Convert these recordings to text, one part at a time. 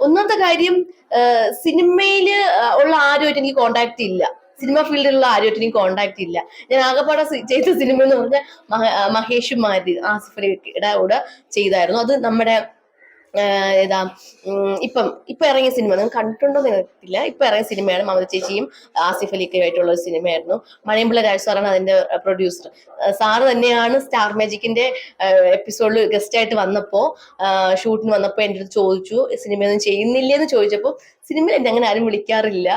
ഒന്നാമത്തെ കാര്യം സിനിമയിൽ ഉള്ള ആരുമായിട്ട് എനിക്ക് കോണ്ടാക്ട് ഇല്ല. സിനിമ ഫീൽഡിലുള്ള ആരുമായിട്ട് എനിക്ക് കോണ്ടാക്ട് ഇല്ല. ഞാൻ ആകെപ്പാടെ ചെയ്ത സിനിമ എന്ന് പറഞ്ഞാൽ മഹ- ആ, മഹേഷ് മാരി ആസിഫ് അലിയുടെ കൂടെ ചെയ്തായിരുന്നു. അത് നമ്മുടെ ഏതാ ഇപ്പം ഇപ്പൊ ഇറങ്ങിയ സിനിമ നിങ്ങൾ കണ്ടിട്ടുണ്ടോ അറിയത്തില്ല. ഇപ്പൊ ഇറങ്ങിയ സിനിമയാണ് മമത ചേച്ചിയും ആസിഫ് അലിക്കും ആയിട്ടുള്ള ഒരു സിനിമയായിരുന്നു. മണിയമ്പിള്ള രാജ് സാറാണ് അതിന്റെ പ്രൊഡ്യൂസർ സാറ് തന്നെയാണ് സ്റ്റാർ മാജിക്കിന്റെ എപ്പിസോഡിൽ ഗസ്റ്റ് ആയിട്ട് വന്നപ്പോ ഷൂട്ടിന് വന്നപ്പോ എന്റെ അടുത്ത് ചോദിച്ചു സിനിമയൊന്നും ചെയ്യുന്നില്ലേ? എന്ന് ചോദിച്ചപ്പോൾ സിനിമയിൽ എന്നെ അങ്ങനെ ആരും വിളിക്കാറില്ല.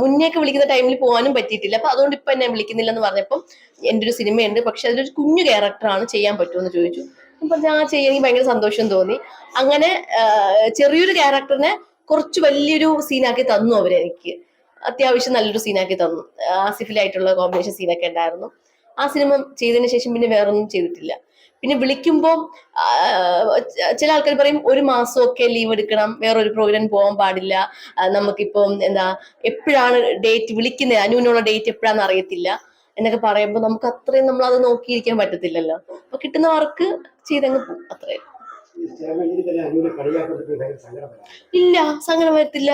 മുന്നേക്ക് വിളിക്കുന്ന ടൈമിൽ പോകാനും പറ്റിയിട്ടില്ല. അപ്പൊ അതുകൊണ്ട് ഇപ്പൊ എന്നെ വിളിക്കുന്നില്ല എന്ന് പറഞ്ഞപ്പോൾ എന്റെ ഒരു സിനിമയുണ്ട്. പക്ഷെ അതിലൊരു കുഞ്ഞു ക്യാരക്ടറാണ് ചെയ്യാൻ പറ്റുമെന്ന് ചോദിച്ചു. പറഞ്ഞു ആ ചെയ്യാൻ എനിക്ക് ഭയങ്കര സന്തോഷം തോന്നി. അങ്ങനെ ചെറിയൊരു ക്യാരക്ടറിനെ കുറച്ച് വലിയൊരു സീനാക്കി തന്നു അവർ എനിക്ക്. അത്യാവശ്യം നല്ലൊരു സീനാക്കി തന്നു. ആസിഫിലായിട്ടുള്ള കോമ്പിനേഷൻ സീനൊക്കെ ഉണ്ടായിരുന്നു. ആ സിനിമ ചെയ്തതിന് ശേഷം പിന്നെ വേറൊന്നും ചെയ്തിട്ടില്ല. പിന്നെ വിളിക്കുമ്പോൾ ചില ആൾക്കാർ പറയും ഒരു മാസമൊക്കെ ലീവ് എടുക്കണം. വേറൊരു പ്രോഗ്രാം പോകാൻ പാടില്ല. നമുക്കിപ്പം എന്താ എപ്പോഴാണ് ഡേറ്റ് വിളിക്കുന്നത്? അനുവിനുള്ള ഡേറ്റ് എപ്പോഴാണെന്ന് അറിയത്തില്ല. എന്നൊക്കെ പറയുമ്പോൾ നമുക്ക് അത്രയും നമ്മൾ അത് നോക്കിയിരിക്കാൻ പറ്റത്തില്ലല്ലോ. അപ്പൊ കിട്ടുന്ന വർക്ക് ചെയ്തങ്ങ് പോകും അത്രയും ഇല്ല സങ്കടം വരത്തില്ല.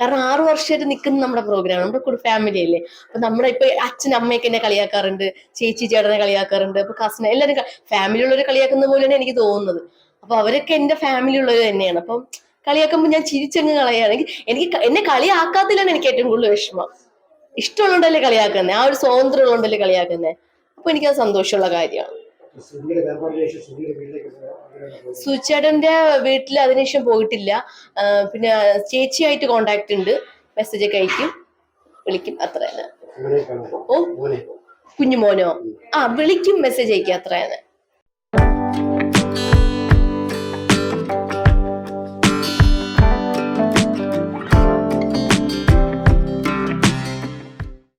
കാരണം ആറു വർഷമായിട്ട് നിൽക്കുന്ന നമ്മുടെ പ്രോഗ്രാം നമ്മുടെ കൂടെ ഫാമിലി അല്ലേ? അപ്പൊ നമ്മുടെ ഇപ്പൊ അച്ഛൻ അമ്മയൊക്കെ എന്നെ കളിയാക്കാറുണ്ട്. ചേച്ചി ചേട്ടനെ കളിയാക്കാറുണ്ട്. അപ്പൊ കസിനെ എല്ലാവരും ഫാമിലി ഉള്ളവരെ കളിയാക്കുന്ന പോലെയാണ് എനിക്ക് തോന്നുന്നത്. അപ്പൊ അവരൊക്കെ എന്റെ ഫാമിലി ഉള്ളവർ തന്നെയാണ്. അപ്പം കളിയാക്കുമ്പോൾ ഞാൻ ചിരിച്ചങ്ങ് കളയുകയാണെങ്കിൽ എനിക്ക് എന്നെ കളിയാക്കാത്തില്ലാണ് എനിക്ക് ഏറ്റവും കൂടുതൽ വിഷമം. ഇഷ്ടമുള്ളതുകൊണ്ടല്ലേ കളിയാക്കുന്നത് ആ ഒരു സ്വാതന്ത്ര്യം ഉള്ളതുകൊണ്ടല്ലേ കളിയാക്കുന്നത് അപ്പൊ അത് സന്തോഷമുള്ള കാര്യമാണ്. സുചേട്ടന്റെ വീട്ടിൽ അതിനുശേഷം പോയിട്ടില്ല. പിന്നെ ചേച്ചിയായിട്ട് കോണ്ടാക്ട് ഉണ്ട്. മെസ്സേജ് ഒക്കെ അയക്കും. വിളിക്കും. അത്ര തന്നെ ഓ കുഞ്ഞുമോനോ? ആ വിളിക്കും. മെസ്സേജ് അയക്കും. അത്ര തന്നെ